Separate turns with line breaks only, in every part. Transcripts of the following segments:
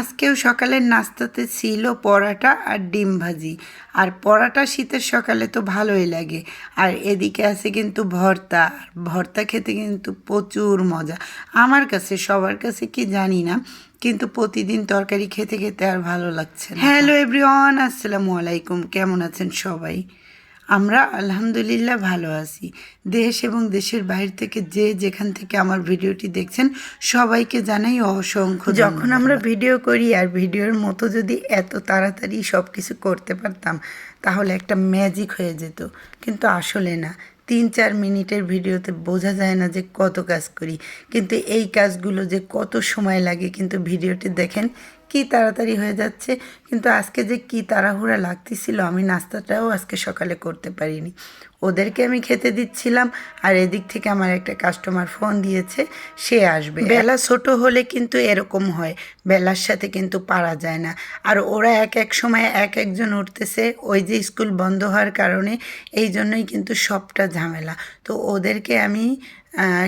আজকেও সকালের নাস্তাতে ছিল পরাটা আর ডিম ভাজি। আর পরাটা শীতের সকালে তো ভালোই লাগে। আর এদিকে আছে কিন্তু ভর্তা। আর ভর্তা খেতে কিন্তু প্রচুর মজা। আমার কাছে সবার কাছে কি জানি না কিন্তু প্রতিদিন তরকারি খেতে খেতে আর ভালো লাগছে হ্যালো এভরিওয়ান আসসালামু আলাইকুম। কেমন আছেন সবাই? আমরা আলহামদুলিল্লাহ ভালো আছি। দেশ এবং দেশের বাইরে থেকে যে যেখান থেকে আমার ভিডিওটি দেখছেন, সবাইকে জানাই অসংখ্য যখন আমরা ভিডিও করি আর ভিডিওর মতো যদি এত তাড়াতাড়ি সব কিছু করতে পারতাম, তাহলে একটা ম্যাজিক হয়ে যেত। কিন্তু আসলে না। তিন চার মিনিটের ভিডিওতে বোঝা যায় না যে কত কাজ করি। কিন্তু এই কাজগুলো যে কত সময় লাগে, কিন্তু ভিডিওটি দেখেন কি তাড়াতাড়ি হয়ে যাচ্ছে, কিন্তু আজকে যে কি তাড়াহুড়া লাগতেছিল, আমি নাস্তাটাও আজকে সকালে করতে পারিনি। ওদেরকে আমি খেতে দিচ্ছিলাম, আর এদিক থেকে আমার একটা কাস্টমার ফোন দিয়েছে, সে আসবে। বেলা ছোট হলে কিন্তু এরকম হয়, বেলার সাথে কিন্তু পারা যায় না। আর ওরা এক এক সময় এক একজন উঠতেছে, ওই যে স্কুল বন্ধ হওয়ার কারণে, এই জন্যই কিন্তু সবটা ঝামেলা। তো ওদেরকে আমি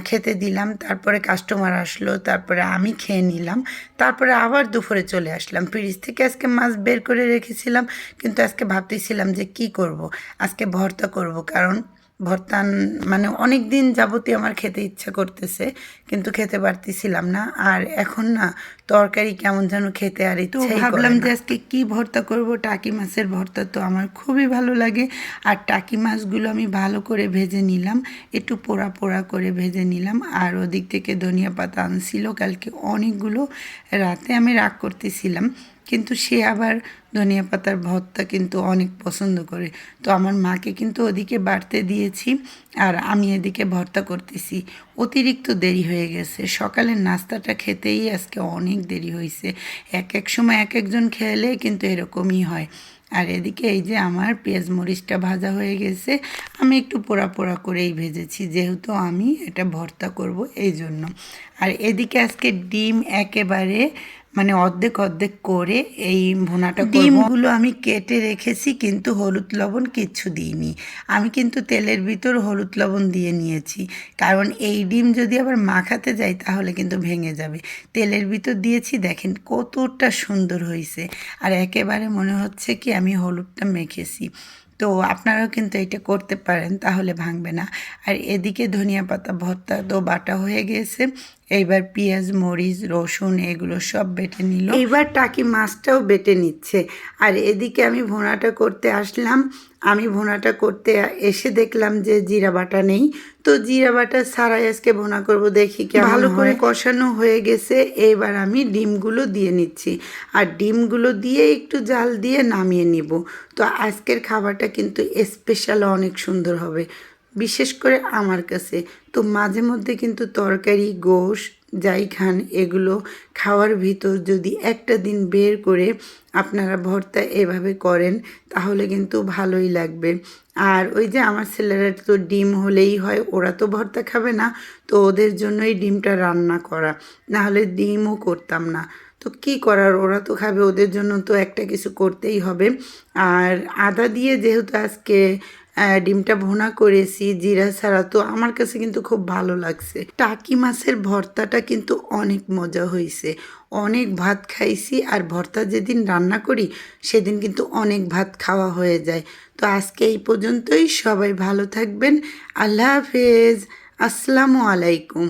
খেতে দিলাম, তারপরে কাস্টমার আসলো, তারপরে আমি খেয়ে নিলাম, তারপরে আবার দুপুরে চলে আসলাম। ফ্রিজ থেকে আজকে মাছ বের করে রেখেছিলাম, কিন্তু আজকে ভাবতেছিলাম যে কি করব? আজকে ভর্তা করব, কারণ ভর্তা মানে অনেক দিন যাবতীয় আমার খেতে ইচ্ছা করতেছে কিন্তু খেতে পারতেছিলাম না। আর এখন না তরকারি কেমন যেন খেতে আর ইচ্ছা ভাবলাম যে আজকে কি ভর্তা করব? টাকি মাছের ভর্তা তো আমার খুবই ভালো লাগে। আর টাকি মাছগুলো আমি ভালো করে ভেজে নিলাম একটু পোড়া পোড়া করে ভেজে নিলাম। আর ওদিক থেকে ধনিয়া পাতা আনছিল কালকে অনেকগুলো রাতে আমি রাগ করতেছিলাম। কিন্তু সে আবার ধনিয়া পাতার ভর্তা কিন্তু অনেক পছন্দ করে। তো আমার মাকে কিন্তু ওদিকে বাড়তে দিয়েছি আর আমি এদিকে ভর্তা করতেছি। অতিরিক্ত দেরি হয়ে গেছে। সকালের নাস্তাটা খেতেই আজকে অনেক দেরি হয়েছে এক এক সময় এক একজন খেলে কিন্তু এরকমই হয়। আর এদিকে এই যে আমার পেঁয়াজ মরিচটা ভাজা হয়ে গেছে, আমি একটু পোড়া পোড়া করেই ভেজেছি। যেহেতু আমি এটা ভর্তা করব এই জন্য আর এদিকে আজকে ডিম একেবারে মানে অর্ধেক অর্ধেক করে এই ভুনাটা ডিমগুলো আমি কেটে রেখেছি, কিন্তু হলুদ লবণ কিচ্ছু দিইনি। আমি কিন্তু তেলের ভিতর হলুদ লবণ দিয়ে নিয়েছি। কারণ এই ডিম যদি আবার মাখাতে যাই, তাহলে কিন্তু ভেঙে যাবে। তেলের ভিতর দিয়েছি, দেখেন কতটা সুন্দর হয়েছে আর একেবারে মনে হচ্ছে কি, আমি হলুদটা মেখেছি। তো আপনারাও কিন্তু এটা করতে পারেন, তাহলে ভাঙবে না। আর এদিকে ধনিয়া পাতা, ভর্তা তো বাটা হয়ে গেছে। এইবার পেঁয়াজ মরিচ রসুন এগুলো সব বেটে নিল। এইবার টাকি মাছটাও বেটে নিচ্ছে। আর এদিকে আমি ভোনাটা করতে আসলাম। আমি ভোনাটা করতে এসে দেখলাম যে জিরা বাটা নেই। তো জিরা বাটা ছাড়াই আজকে ভুনা করব দেখি কি ভালো করে কষানো হয়ে গেছে। এইবার আমি ডিমগুলো দিয়ে নিচ্ছি। আর ডিমগুলো দিয়ে একটু জাল দিয়ে নামিয়ে নিব। তো আজকের খাবারটা কিন্তু স্পেশাল অনেক সুন্দর হবে। বিশেষ করে আমার কাছে। তো মাঝে মধ্যে কিন্তু তরকারি, গোশ যাই খান এগুলো খাওয়ার ভিতর যদি একটা দিন বের করে আপনারা ভর্তা এভাবে করেন, তাহলে কিন্তু ভালোই লাগবে। আর ওই যে আমার ছেলেরা তো ডিম হলেই হয়, ওরা তো ভর্তা খাবে না, তো ওদের জন্যই ডিমটা রান্না করা। না হলে ডিমও করতাম না। তো কি করার, ওরা তো খাবে, ওদের জন্য তো একটা কিছু করতেই হবে। আর আদা দিয়ে যেহেতু আজকে ডিমটা ভোনা করেছি, জিরা ছাড়া। তো আমার কাছে কিন্তু খুব ভালো লাগছে। টাকি মাছের ভর্তাটা কিন্তু অনেক মজা হয়েছে অনেক ভাত খাইছি আর ভর্তা যেদিন রান্না করি, সেদিন কিন্তু অনেক ভাত খাওয়া হয়ে যায়। তো আজকে এই পর্যন্তই। সবাই ভালো থাকবেন। আল্লাহ হাফেজ। আসসালামু আলাইকুম।